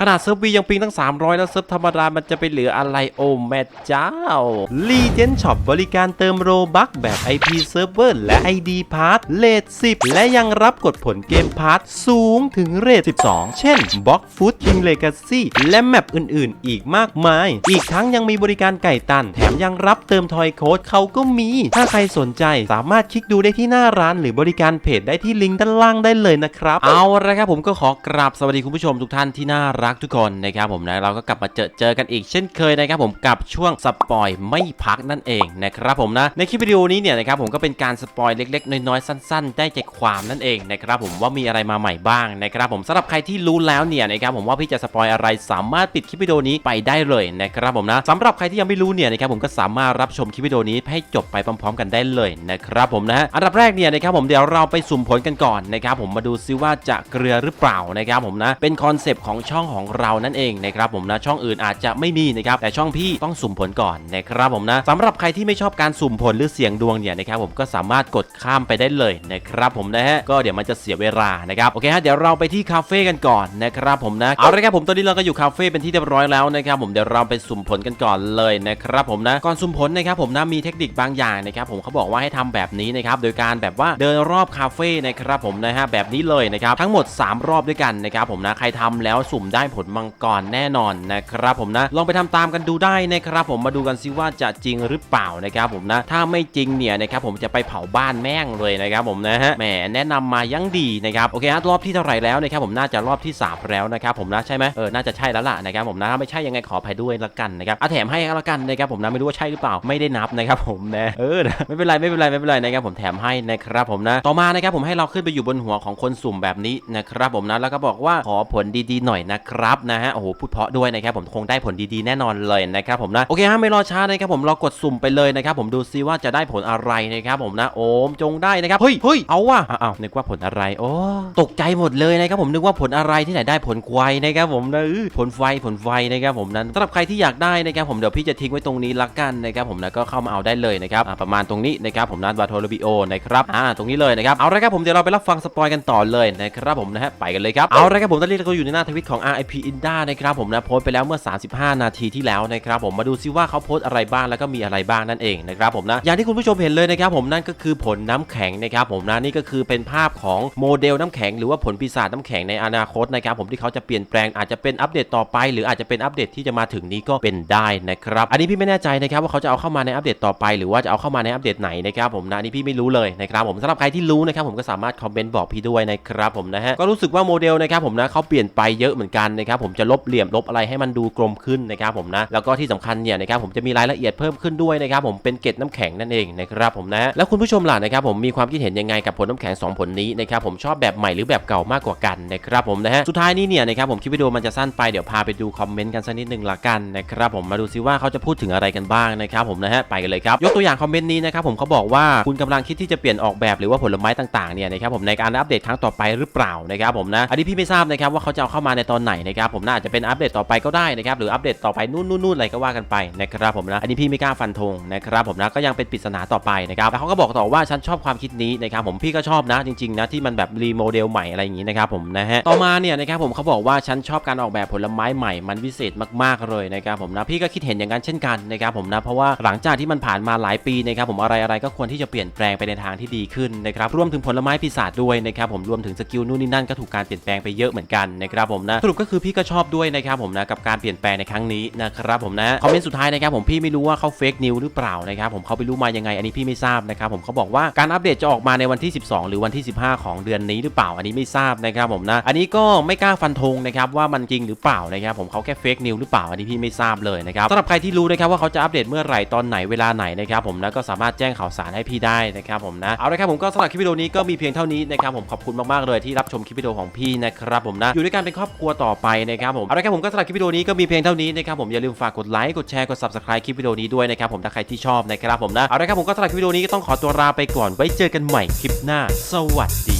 ขนาดเซิร์ฟวียังปิงตั้ง 300 แล้วเซิร์ฟธรรมดา มันจะไปเหลืออะไรโอ้แม่เจ้า Legend Shop บริการเติมโรบัคแบบ IP Server และ ID Pass เลท10 และยังรับกดผลเกมพาร์ทสูงถึงเรท12 เช่น Box Food King Legacy และแมปอื่นๆ อีกมากมาย อีกทั้งยังมีบริการไก่ตัน แถมยังรับเติมทอยโค้ดเขาก็มี ถ้าใครสนใจสามารถคลิกดูได้ที่หน้าร้าน หรือบริการเพจได้ที่ลิงก์ด้านล่างได้เลยนะครับ เอาละครับผมก็ขอกราบสวัสดีคุณผู้ชมทุกท่านที่น่ารักทุกคนนะครับผมนะเราก็กลับมาเจอเจอกันอีกเช่นเคยนะครับผมกับช่วงสปอยไม่พักนั่นเองนะครับผมนะในคลิปวิดีโอนี้เนี่ยนะครับผมก็เป็นการสปอยเล็ก ๆ น้อยๆสั้น ๆ ได้ใจความนั่นเองนะครับผมว่ามีอะไรมาใหม่บ้างนะครับผมสำหรับใครที่รู้แล้วเนี่ยนะครับผมว่าพี่จะสปอยอะไรสามารถปิดคลิปวิดีโอนี้ไปได้เลยนะครับผมนะสำหรับใครที่ยังไม่รู้เนี่ยนะครับผมก็สามารถรับชมคลิปวิดีโอนี้ให้จบไปพร้อม ๆ กันได้เลยนะครับผมนะอันดับแรกเนี่ยนะครับผมเดี๋ยวเราไปสุ่มผลกันก่อนนะครับผมมาดูซิว่าจะเกลือหรือเปล่านะครับผมนะเป็นคอนเซปต์ของช่องของเรานั่นเองนะครับผมนะช่องอื่นอาจจะไม่มีนะครับแต่ช่องพี่ต้องสุ่มผลก่อนนะครับผมนะสำหรับใครที่ไม่ชอบการสุ่มผลหรือเสี่ยงดวงเนี่ยนะครับผมก็สามารถกดข้ามไปได้เลยนะครับผมนะฮะก็เดี๋ยวมันจะเสียเวลานะครับโอเคฮะเดี๋ยวเราไปที่คาเฟ่กันก่อนนะครับผมนะเอาละครับผมตอนนี้เราก็อยู่คาเฟ่เป็นที่เรียบร้อยแล้วนะครับผมเดี๋ยวเราไปสุ่มผลกันก่อนเลยนะครับผมนะก่อนสุ่มผลนะครับผมนะมีเทคนิคบางอย่างนะครับผมเขาบอกว่าให้ทำแบบนี้นะครับโดยการแบบว่าเดินรอบคาเฟ่นะครับผมนะฮะแบบนี้เลยนะครับทั้งหมด 3 รอบด้วยกันนะครับผมนะใครทำแล้วสุ่มได้ผลมังกรแน่นอนนะครับผมนะ ลองไปทำตามกันดูได้นะครับผมมาดูกันซิว่าจะจริงหรือเปล่านะครับผมนะ ถ้าไม่จริงเนี่ยนะครับผมจะไปเผาบ้านแม่งเลยนะครับผมนะฮะแหมแนะนำมายังดีนะครับโอเคฮะรอบที่เท่าไหร่แล้วนะครับผมน่าจะรอบที่ 3 แล้วนะครับผมนะใช่ไหมเออน่าจะใช่แล้วล่ะนะครับผมนะถ้าไม่ใช่ยังไงขออภัยด้วยละกันนะครับเอาแถมให้ละกันนะครับผมนะไม่รู้ว่าใช่หรือเปล่าไม่ได้นับนะครับผมนะเออไม่เป็นไรไม่เป็นไรไม่เป็นไรนะครับผมแถมให้นะครับผมนะต่อมานะครับผมให้เราขึ้นไปอยู่บนหัวของคนสุ่มแบบนี้นะครับผมนะแล้วก็บอกว่าขอผลดีๆหน่อยนะครับรับนะฮะโอ้โหพูดเพาะด้วยนะครับผมคงได้ผลดีๆแน่นอนเลยนะครับผมนะโอเคฮะไม่รอช้านะครับผมเรากดสุ่มไปเลยนะครับผมดูซิว่าจะได้ผลอะไรนะครับผมนะโอมจงได้นะครับเฮ้ยเฮ้ยเอาว่ะอ้าวนึกว่าผลอะไรโอ้ตกใจหมดเลยนะครับผมนึกว่าผลอะไรที่ไหนได้ผลควายนะครับผมนะอือผลไฟผลไฟนะครับผมนั้นสำหรับใครที่อยากได้นะครับผมเดี๋ยวพี่จะทิ้งไว้ตรงนี้ละกันนะครับผมนะก็เข้ามาเอาได้เลยนะครับประมาณตรงนี้นะครับผมนัดวาโทรบิโอนะครับอ่าตรงนี้เลยนะครับเอาละครับผมเดี๋ยวเราไปรับฟังสปอยกันต่อเลยนะครับผมนะฮะไปกันเลยครับเอาละครับผมตอนนี้เราอยู่ในหน้าทวิตของ RIP Inda นะครับผมนะโพสไปแล้วเมื่อ 35 นาทีที่แล้วนะครับผมมาดูซิว่าเขาโพสอะไรบ้างแล้วก็มีอะไรบ้างนั่นเองนะครับผมนะอย่างที่คุณผู้ชมเห็นเลยนะครับผมนั่นก็คือผลน้ำแข็งนะครับผมนะนี่ก็คือเป็นภาพของโมเดลน้ำแข็งหรือว่าผลปีศาจน้ำแข็งในอนาคตนะครับผมที่เขาจะเปลี่ยนแปลงอาจจะเป็นอัปเดตต่อไป หรืออาจจะเป็นอัปเดตที่จะมาถึงนี้ก็เป็นได้นะครับอันนี้พี่ไม่แน่ใจนะครับว่าเขาจะเอาเข้ามาในอัปเดตต่อไป หรือว่าจะเอาเข้ามาในอัปเดตไหนนะครับผมนะอันนี้พี่ไม่รู้เลยนะครับผมสำหรับใครที่รู้นะครับผมก็สามารถคอมเมนต์บอกพี่ด้วยนะครับผมนะฮะก็รู้สึกว่าโมเดลนะครับผมนะเขาเปลี่ยนไปเยอะเหมือนกันนะครับผมจะลบเหลี่ยมลบอะไรให้มันดูกลมขึ้นนะครับผมนะแล้วก็ที่สำคัญเนี่ยนะครับผมจะมีรายละเอียดเพิ่มขึ้นด้วยนะครับผมเป็นเกล็ดน้ำแข็งนั่นเองนะครับผมนะแล้วคุณผู้ชมล่ะนะครับผมมีความคิดเห็นยังไงกับผลน้ำแข็ง 2 ผลนี้นะครับผมชอบแบบใหม่หรือแบบเก่ามากกว่ากันนะครับผมนะฮะสุดท้ายนี้เนี่ยนะครับผมคลิปวิดีโอมันจะสั้นไปเดี๋ยวพาไปดูคอมเมนต์กันสักนิดหนึ่งละกันนะครับผมมาดูซิว่าเขาจะพูดถึงอะไรกันบ้างนะครับผมนะฮะไปกันเลยครับยกตัวอย่างคอมเมนต์นี้นะครับผมเขาบอกว่าคุณกำลังคิดที่จะเปลี่ยนออกแบบหรือว่าผลไม้ต่างๆเนี่ยนะครับผมในการอัปเดตครั้งต่อไปหรือเปล่านะครับผมนะอันนี้พี่ไม่ทราบนะครับว่าเขาจะเอาเข้ามาในตอนไหนนะครับผมน่าจะเป็นอัปเดตต่อไปก็ได้นะครับหรืออัปเดตต่อไปนู่นนู่นนู่นอะไรก็ว่ากันไปนะครับผมนะอันนี้พี่ไม่กล้าฟันธงนะครับผมนะก็ยังเป็นปริศนาต่อไปนะครับแล้วเขาก็บอกต่อว่าฉันชอบความคิดนี้นะครับผมพี่ก็ชอบนะจริงๆนะที่มันแบบรีโมเดลใหม่อะไรอย่างนี้นะครับผมนะฮะต่อมาเนี่ยนะครับผมเขาบอกว่าฉันชอบการออกแบบผลไม้ใหม่มันวิเศษมากๆเลยนะครับผมนะพี่ก็คิดเห็นอย่างนั้นเช่นกันนะครับผมนะเพราะว่าหลังจากที่มันผ่านมาหลายปีนะครับผมอะไรอะไรก็ควรที่จะเปลี่ยนแปลงไปในทางที่ดีขึ้นนะครับรวมถึงผลไม้ปีศาจด้วยนะครับผมรวมถึงสกิลนู่นนี่นั่นก็ถูกการเปลี่ยนแปลงไปเยอะเหมือนกันนะครับผมนะสรุปก็คือพี่ก็ชอบด้วยนะครับผมนะกับการเปลี่ยนแปลงในครั้งนี้นะครับผมนะคอมเมนต์สุดท้ายนะครับผมพี่ไม่รู้ว่าเขาเฟกนิวหรือเปล่านะครับผมเขาไปรู้มายังไงอันนี้พี่ไม่ทราบนะครับผมเขาบอกว่าการอัปเดตจะออกมาในวันที่ 12 หรือวันที่ 15 ของเดือนนี้หรือเปล่าอันนี้ไม่ทราบนะครับผมนะอันนี้ก็ไม่กล้าฟันธงนะครับว่ามันจริงหรือเปล่านะครับผมเขาแค่เฟกนิวหรือเปล่าอันนี้พี่ไม่ทราบเลยนะครับสำหรับใครที่รู้นะครับว่าเขาจะอัปเดตเมื่อไหร่ตอนไหนเวลาไหนนะครับผมนะก็สามารถแจ้งข่าวสารให้พี่ได้นะครับผมนะเอาละครับผมก็สำหรับคลิปวิดีโอนี้ก็มีเพียงเท่านี้นะครับผมขอบคุณมากๆเลยที่รับชมคลิปวิดีโอของพี่นะครับผมนะอยู่ด้วยกันเป็นครอบครัวต่อไปนะครับผมเอาละครับผมก็สำหรับคลิปวิดีโอนี้ก็มีเพียงเท่านี้นะครับผมอย่าลืมฝากกดไลค์กดแชร์กด subscribe คลิปวิดีโอนี้ด้วยนะครับผมถ้าใครที่ชอบนะครับผมนะเอาละครับผมก็สำหรับคลิปวิดีโอนี้ก็ต้องขอตัวลาไปก่อนไว้เจอกันใหม่คลิปหน้า สวัสดี